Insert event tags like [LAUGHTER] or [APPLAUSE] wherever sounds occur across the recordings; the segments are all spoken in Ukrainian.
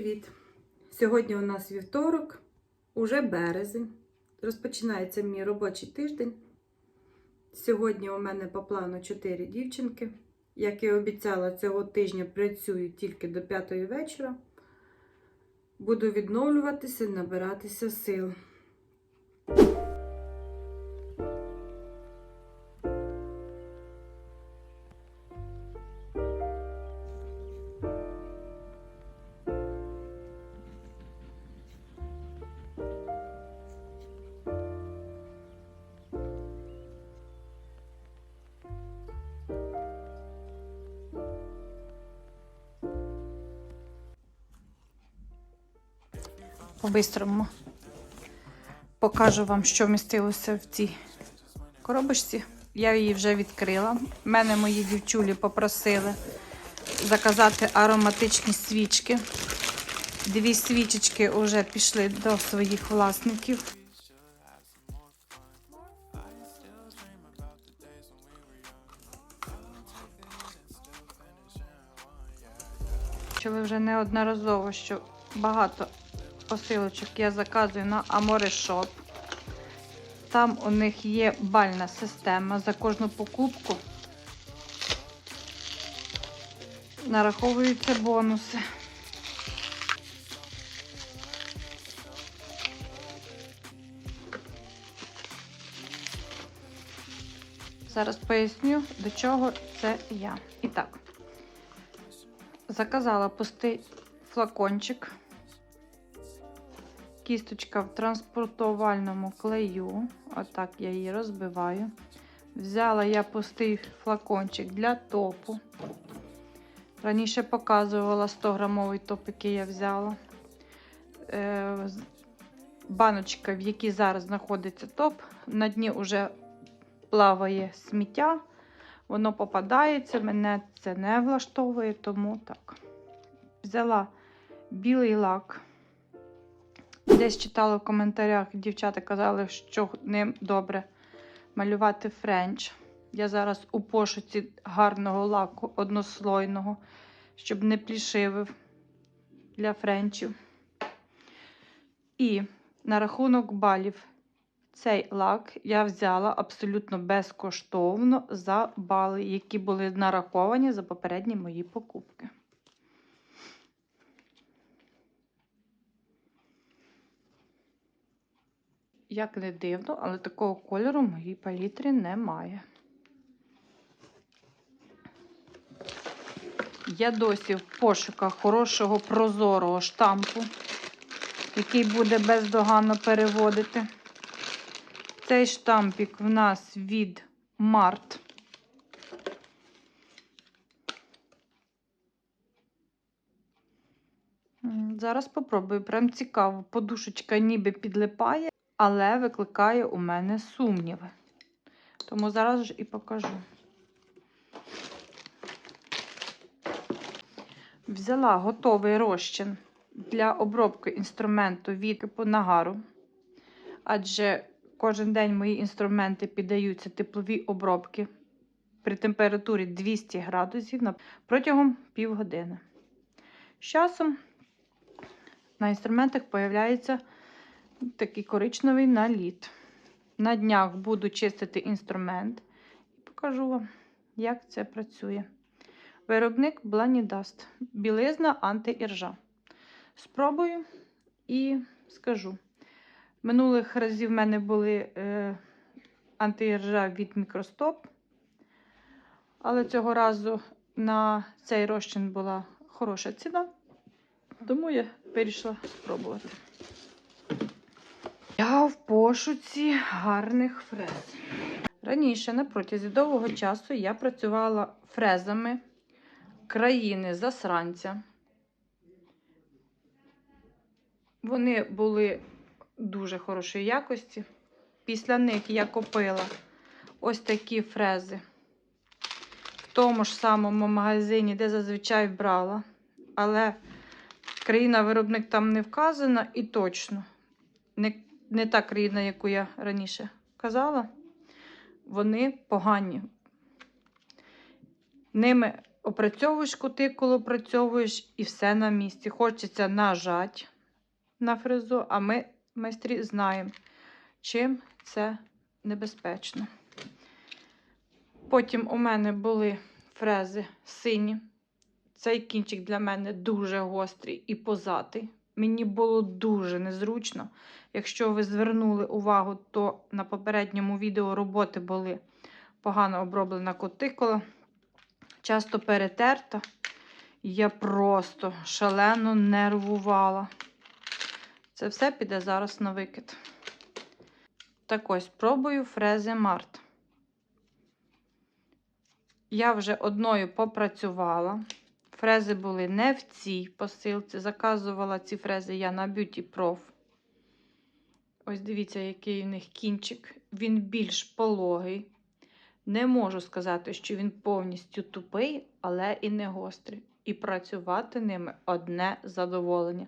привіт! Сьогодні у нас вівторок, уже березень. Розпочинається мій робочий тиждень. Сьогодні у мене по плану 4 дівчинки. Як і обіцяла, цього тижня працюю тільки до 5 вечора. Буду відновлюватися, набиратися сил. По-бистрому покажу вам, що вмістилося в цій коробочці. Я її вже відкрила. Мене мої дівчулі попросили заказати ароматичні свічки. Дві свічечки вже пішли до своїх власників. Чули вже неодноразово, що багато посилочок я заказую на Amore Shop. Там у них є бальна система за кожну покупку. Нараховуються бонуси. Зараз поясню, до чого це я. І так, заказала пустий флакончик кісточка в транспортувальному клею. Отак я її розбиваю. Взяла я пустий флакончик для топу. Раніше показувала 100 грамовий топ, який я взяла. Е, баночка, в якій зараз знаходиться топ. На дні вже плаває сміття, воно попадається, мене це не влаштовує, тому так. Взяла білий лак. Десь читала в коментарях, дівчата казали, що ним добре малювати френч. Я зараз у пошуці гарного лаку однослойного, щоб не плішивив для френчів. І на рахунок балів цей лак я взяла абсолютно безкоштовно за бали, які були нараховані за попередні мої покупки. Як не дивно, але такого кольору в моїй палітрі немає. Я досі в пошуках хорошого прозорого штампу, який буде бездоганно переводити. Цей штампік в нас від Март. Зараз попробую. Прям цікаво. Подушечка ніби підлипає але викликає у мене сумніви. Тому зараз ж і покажу. Взяла готовий розчин для обробки інструменту від нагару, адже кожен день мої інструменти піддаються тепловій обробки при температурі 200 градусів протягом півгодини. З часом на інструментах з'являється такий коричневий наліт. На днях буду чистити інструмент і покажу вам, як це працює. Виробник Blaniedust. Білизна антиіржа. Спробую і скажу. Минулих разів в мене були е, антиіржа від мікростоп, але цього разу на цей розчин була хороша ціна, тому я вирішила спробувати. Я в пошуці гарних фрез. Раніше, на протязі довгого часу, я працювала фрезами країни засранця. Вони були дуже хорошої якості. Після них я купила ось такі фрези в тому ж самому магазині, де зазвичай брала. Але країна-виробник там не вказана і точно не не та країна, яку я раніше казала, вони погані. Ними опрацьовуєш кутикулу, опрацьовуєш і все на місці. Хочеться нажати на фрезу, а ми, майстрі, знаємо, чим це небезпечно. Потім у мене були фрези сині. Цей кінчик для мене дуже гострий і позатий. Мені було дуже незручно. Якщо ви звернули увагу, то на попередньому відео роботи були погано оброблена кутикула, часто перетерта. Я просто шалено нервувала. Це все піде зараз на викид. Так ось пробую фрези Март. Я вже одною попрацювала. Фрези були не в цій посилці. Заказувала ці фрези я на Beauty Prof. Ось дивіться, який у них кінчик. Він більш пологий. Не можу сказати, що він повністю тупий, але і не гострий. І працювати ними одне задоволення.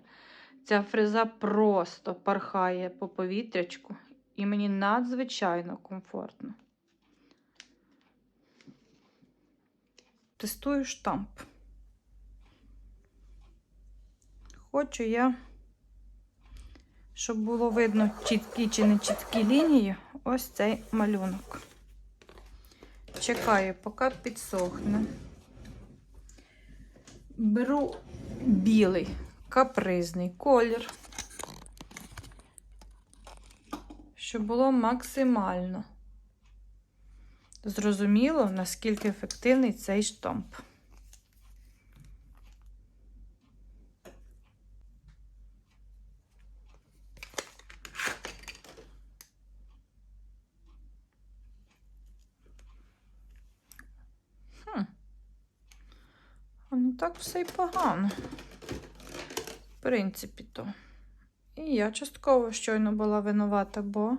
Ця фреза просто пархає по повітрячку, і мені надзвичайно комфортно. Тестую штамп. Хочу я, щоб було видно чіткі чи не чіткі лінії, ось цей малюнок. Чекаю, поки підсохне. Беру білий капризний колір, щоб було максимально зрозуміло, наскільки ефективний цей штамп. Так все й погано. В принципі, то. І я частково щойно була винувата, бо.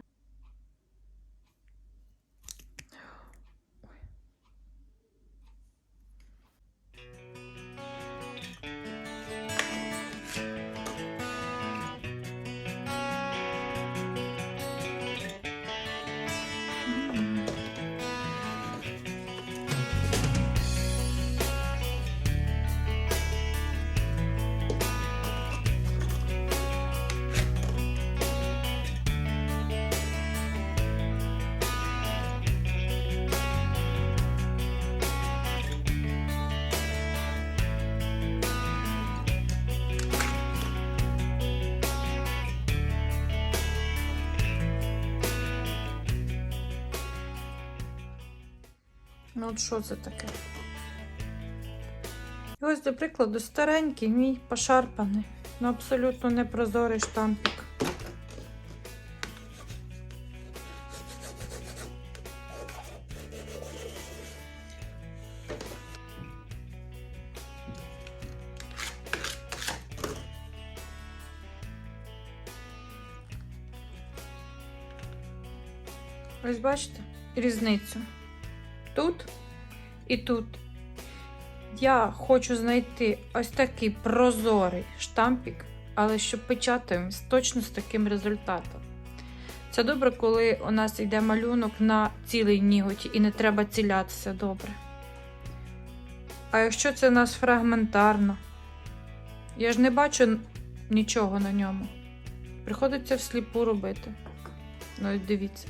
Ну, от що це таке? І ось, до прикладу, старенький мій пошарпаний, ну абсолютно непрозорий штампик. Ось бачите різницю тут і тут. Я хочу знайти ось такий прозорий штампік, але щоб печатаємо точно з таким результатом. Це добре, коли у нас йде малюнок на цілий ніготі і не треба цілятися добре. А якщо це у нас фрагментарно, я ж не бачу нічого на ньому. Приходиться всліпу робити. Ну, ось дивіться.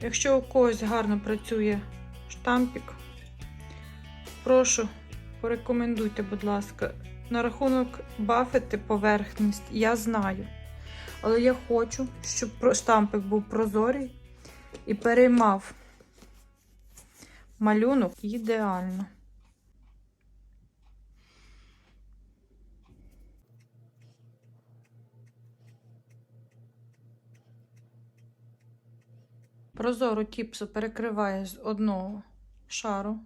Якщо у когось гарно працює штампік, прошу, порекомендуйте, будь ласка, на рахунок бафити поверхність, я знаю. Але я хочу, щоб штампик був прозорий і переймав малюнок ідеально. Прозору тіпсу перекриває з одного шару.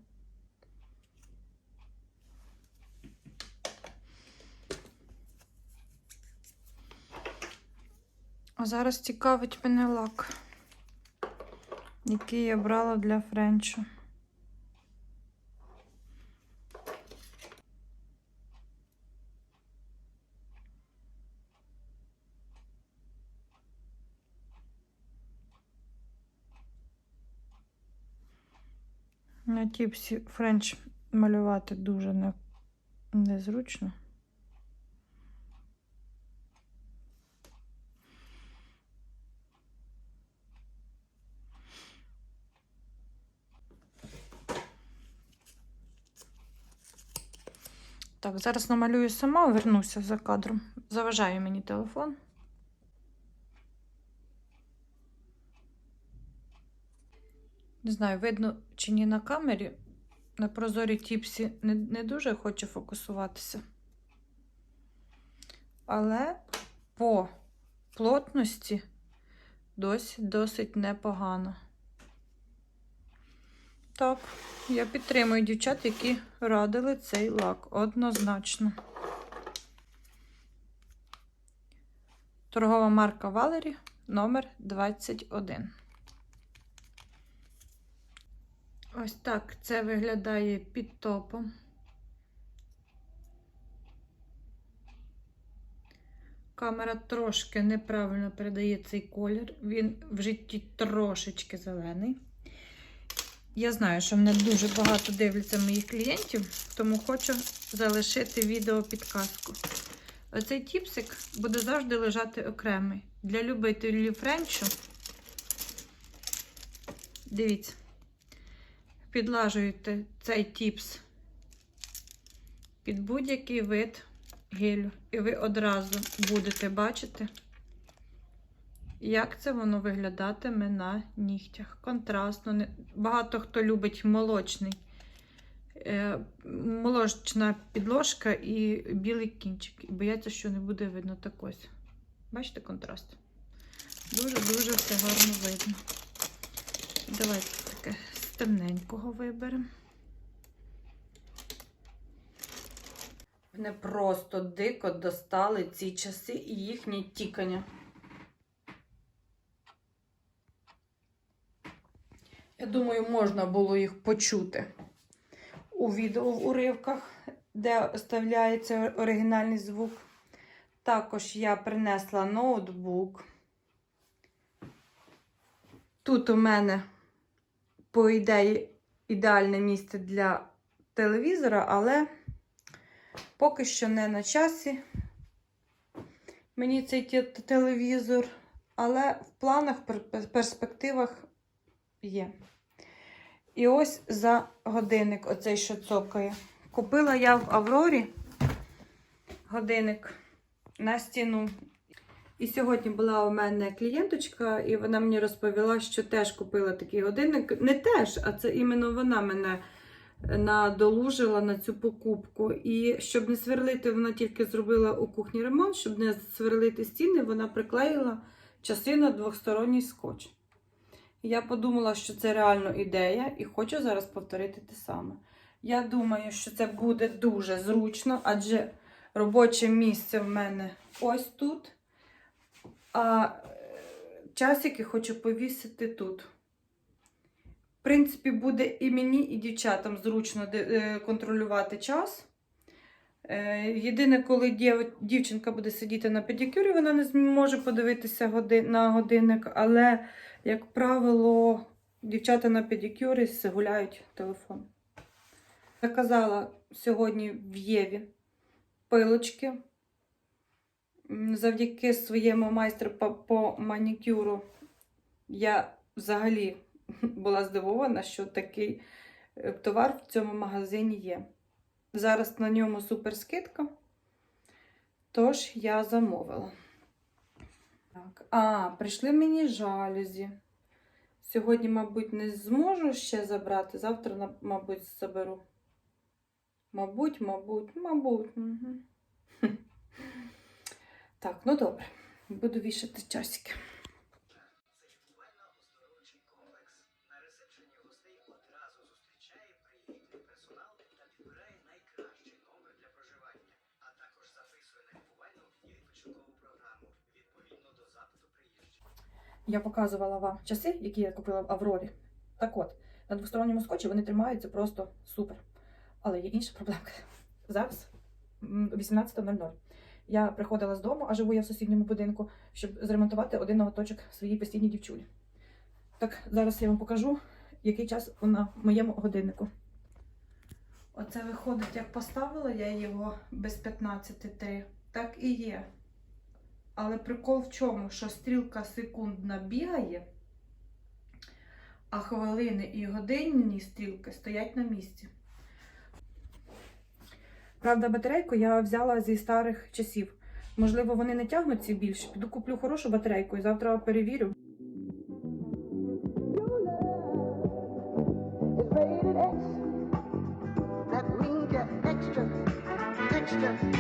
А зараз цікавить мене лак, який я брала для френчу. На тіпсі френч малювати дуже не, незручно. Так, зараз намалюю сама, вернуся за кадром. Заважає мені телефон. Не знаю, видно чи ні на камері. На прозорій тіпсі не, не дуже хоче фокусуватися. Але по плотності досі досить непогано. Так, я підтримую дівчат, які радили цей лак однозначно. Торгова марка Валері номер 21. Ось так це виглядає під топом. Камера трошки неправильно передає цей колір. Він в житті трошечки зелений. Я знаю, що мене дуже багато дивляться моїх клієнтів, тому хочу залишити відео підказку. Оцей тіпсик буде завжди лежати окремий. Для любителів френчу. Дивіться, підлажуєте цей тіпс під будь-який вид гелю. І ви одразу будете бачити, як це воно виглядатиме на нігтях. Контрастно. Багато хто любить молочний. Е, молочна підложка і білий кінчик. І бояться, що не буде видно так ось. Бачите контраст? Дуже-дуже все гарно видно. Давайте темненького виберемо. Мене просто дико достали ці часи і їхнє тікання. Я думаю, можна було їх почути у відео в уривках, де вставляється оригінальний звук. Також я принесла ноутбук. Тут у мене, по ідеї, ідеальне місце для телевізора, але поки що не на часі. Мені цей телевізор, але в планах, пер- перспективах є. І ось за годинник, оцей що цокає. Купила я в Аврорі годинник на стіну. І сьогодні була у мене клієнточка, і вона мені розповіла, що теж купила такий годинник. Не теж, а це іменно вона мене надолужила на цю покупку. І щоб не сверлити, вона тільки зробила у кухні ремонт, щоб не сверлити стіни, вона приклеїла часи на двосторонній скотч. Я подумала, що це реально ідея, і хочу зараз повторити те саме. Я думаю, що це буде дуже зручно, адже робоче місце в мене ось тут. А е, часики хочу повісити тут. В принципі, буде і мені, і дівчатам зручно е, контролювати час. Е, Єдине, коли дівчинка буде сидіти на педикюрі, вона не зможе подивитися на годинник, але, як правило, дівчата на педикюрі гуляють телефон. Заказала сьогодні в Єві пилочки. Завдяки своєму майстру по, по манікюру я взагалі [LAUGHS] була здивована, що такий е, товар в цьому магазині є. Зараз на ньому супер скидка. Тож я замовила. Так. А, прийшли мені жалюзі. Сьогодні, мабуть, не зможу ще забрати. Завтра, мабуть, заберу. Мабуть, мабуть, мабуть. Угу. [LAUGHS] Так, ну добре. Буду вішати часики. Я показувала вам часи, які я купила в Аврорі. Так от, на двосторонньому скотчі вони тримаються просто супер. Але є інша проблемка. Зараз м, 18.00. Я приходила з дому, а живу я в сусідньому будинку, щоб зремонтувати один ноготочок своїй постійній дівчулі. Так, зараз я вам покажу, який час на моєму годиннику. Оце виходить, як поставила я його без 15,3, так і є. Але прикол в чому, що стрілка секундна бігає, а хвилини і годинні стрілки стоять на місці. Правда, батарейку я взяла зі старих часів. Можливо, вони не тягнуться більше. Піду куплю хорошу батарейку і завтра перевірю. extra,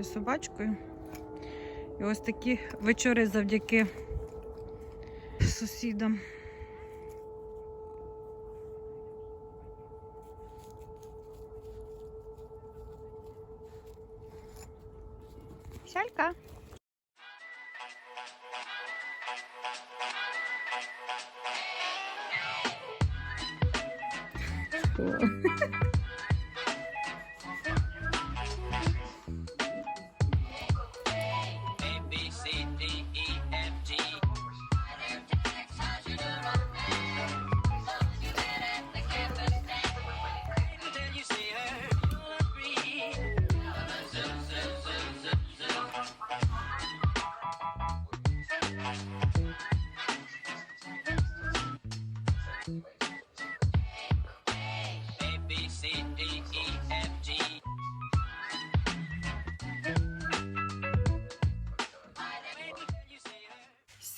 Гуляю з собачкою. І ось такі вечори завдяки сусідам.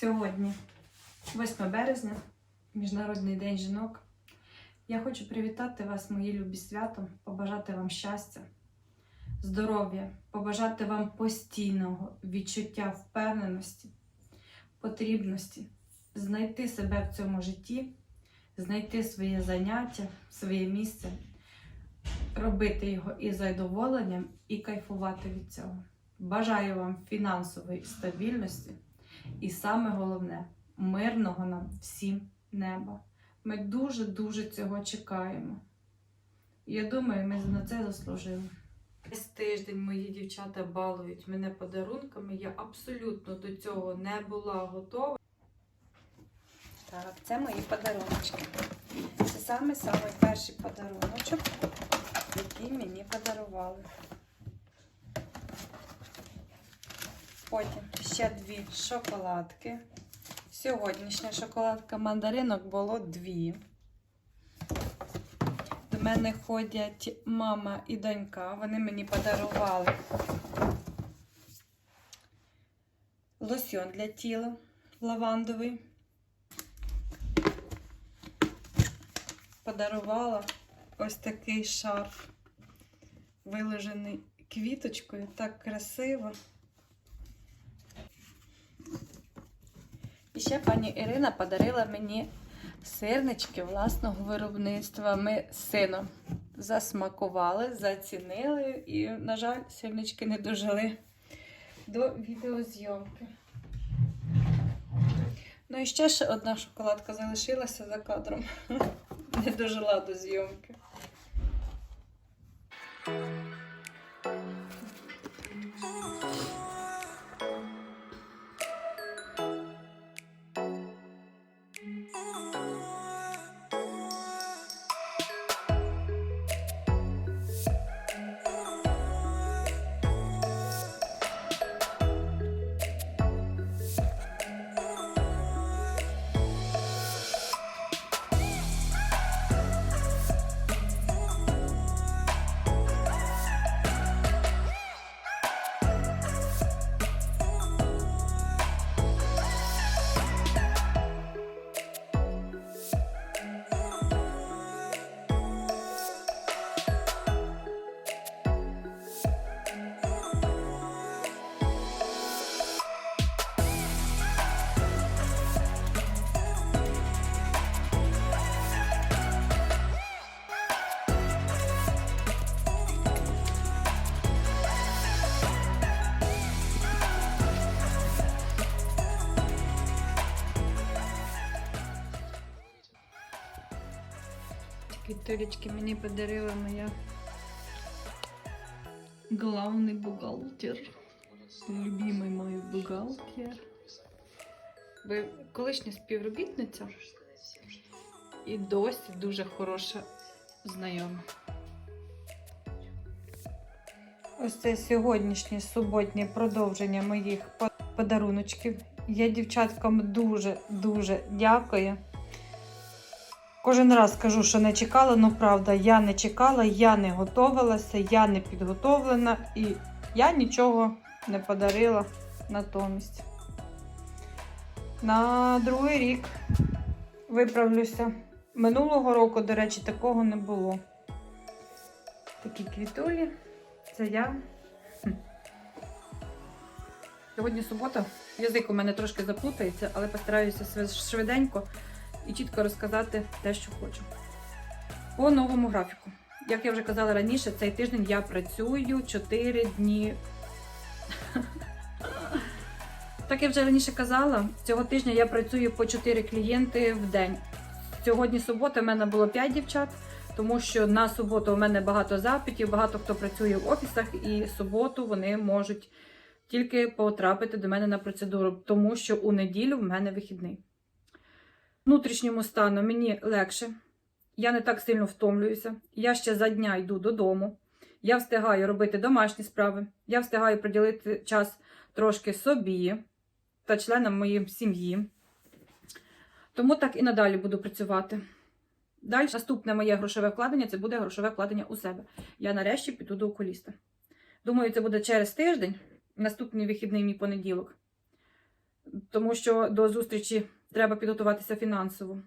Сьогодні, 8 березня, Міжнародний день жінок. Я хочу привітати вас, мої любі святом, побажати вам щастя, здоров'я, побажати вам постійного відчуття впевненості, потрібності, знайти себе в цьому житті, знайти своє заняття, своє місце, робити його із задоволенням і кайфувати від цього. Бажаю вам фінансової стабільності. І саме головне мирного нам всім неба. Ми дуже-дуже цього чекаємо. Я думаю, ми на це заслужили. Весь тиждень мої дівчата балують мене подарунками. Я абсолютно до цього не була готова. Так, це мої подарунки. Це саме саме перший подаруночок, який мені подарували. Потім ще дві шоколадки. Сьогоднішня шоколадка мандаринок було дві. До мене ходять мама і донька. Вони мені подарували лосьон для тіла лавандовий. Подарувала ось такий шарф, виложений квіточкою, так красиво. Ще пані Ірина подарила мені сирнички власного виробництва. Ми з сином засмакували, зацінили і, на жаль, сирнички не дожили до відеозйомки. Ну і ще ще одна шоколадка залишилася за кадром. [LAUGHS] Не дожила до зйомки. Бутилечки мені подарила моя главний бухгалтер. Любимий мой бухгалтер. Колишня співробітниця і досі дуже хороша знайома. Ось це сьогоднішнє суботнє продовження моїх по- подаруночків. Я дівчаткам дуже-дуже дякую. Кожен раз кажу, що не чекала, ну правда, я не чекала, я не готувалася, я не підготовлена і я нічого не подарила натомість. На другий рік виправлюся. Минулого року, до речі, такого не було. Такі квітулі. Це я. Сьогодні субота. Язик у мене трошки заплутається, але постараюся швиденько і чітко розказати те, що хочу. По новому графіку. Як я вже казала раніше, цей тиждень я працюю 4 дні. [LAUGHS] Так я вже раніше казала, цього тижня я працюю по 4 клієнти в день. Сьогодні субота, в мене було 5 дівчат, тому що на суботу у мене багато запитів, багато хто працює в офісах, і суботу вони можуть тільки потрапити до мене на процедуру, тому що у неділю в мене вихідний. Внутрішньому стану мені легше, я не так сильно втомлююся. Я ще за дня йду додому. Я встигаю робити домашні справи, я встигаю приділити час трошки собі та членам моєї сім'ї. Тому так і надалі буду працювати. Далі наступне моє грошове вкладення це буде грошове вкладення у себе. Я нарешті піду до окуліста. Думаю, це буде через тиждень, наступний вихідний мій понеділок. Тому що до зустрічі треба підготуватися фінансово.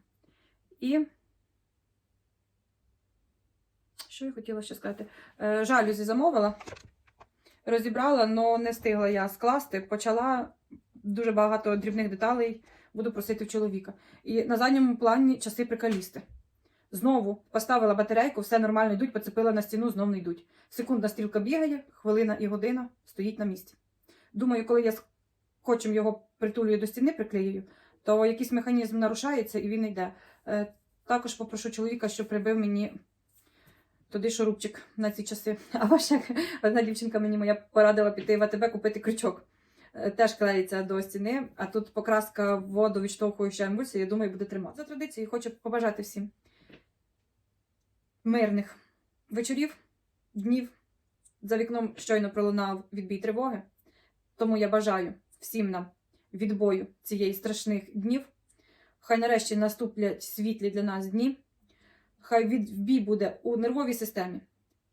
І що я хотіла ще сказати? Е, Жалюзі замовила, розібрала, але не встигла я скласти. Почала дуже багато дрібних деталей, буду просити в чоловіка. І на задньому плані часи прикалісти. Знову поставила батарейку, все нормально йдуть, поцепила на стіну, знов не йдуть. Секундна стрілка бігає, хвилина і година стоїть на місці. Думаю, коли я скотчем його притулюю до стіни, приклеюю, то якийсь механізм нарушається і він йде. Е, Також попрошу чоловіка, щоб прибив мені туди шурупчик на ці часи. А ваша одна дівчинка мені моя порадила піти в АТБ купити крючок. Е, Теж клеїться до стіни, а тут покраска воду відштовхуюча емульсія, я думаю, буде тримати. За традицією хочу побажати всім мирних вечорів, днів. За вікном щойно пролунав відбій тривоги. Тому я бажаю всім нам відбою цієї страшних днів. Хай нарешті наступлять світлі для нас дні. Хай відбій буде у нервовій системі,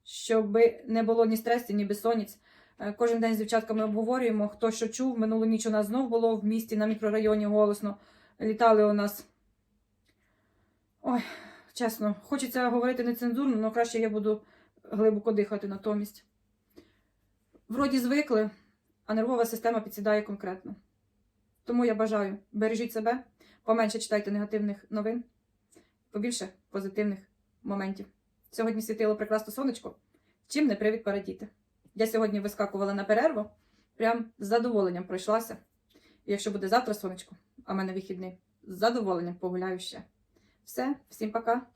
щоб не було ні стресів, ні безсонниць. Е, Кожен день з дівчатками обговорюємо, хто що чув. Минулу ніч у нас знов було в місті на мікрорайоні голосно. Літали у нас. Ой, чесно, хочеться говорити нецензурно, але краще я буду глибоко дихати натомість. Вроді звикли, а нервова система підсідає конкретно. Тому я бажаю, бережіть себе, поменше читайте негативних новин, побільше позитивних моментів. Сьогодні світило прекрасно сонечко, чим не привід порадіти. Я сьогодні вискакувала на перерву, прям з задоволенням пройшлася. І якщо буде завтра сонечко, а в мене вихідний, з задоволенням погуляю ще. Все, всім пока!